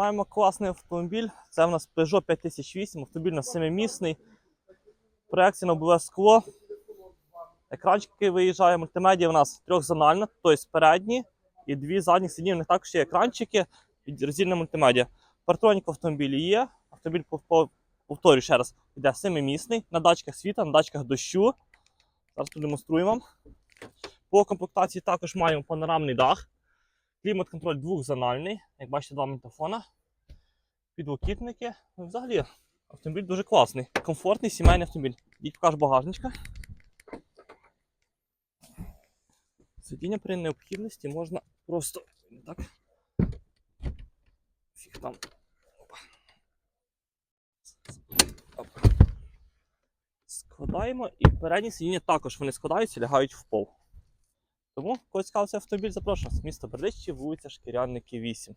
Маємо класний автомобіль. Це в нас Peugeot 5008, автомобіль на семимісний. Проекція на обов'язкове скло. Екранчики виїжджає. Мультимедіа у нас трьохзональна, тобто передні і дві задні сидіння. У них також є екранчики і роздільна мультимедіа. Партронік в автомобілі є. Автомобіль пов- пов- повторюю ще раз, йде семимісний, на датчиках світла, на датчиках дощу. Зараз продемонструємо. По комплектації також маємо панорамний дах. Клімат-контроль двохзональний, як бачите, два мікрофона, підлокітники. Ну, Взагалі, автомобіль дуже класний, комфортний сімейний автомобіль. Їдь покаж багажничка. Сидіння при необхідності можна просто так. Фіг там. Складаємо і передні сидіння також вони складаються, лягають в пол. Тому, коли цікавився автомобіль, запрошую вас. Місто Бердичі, вулиця Шкірянники 8.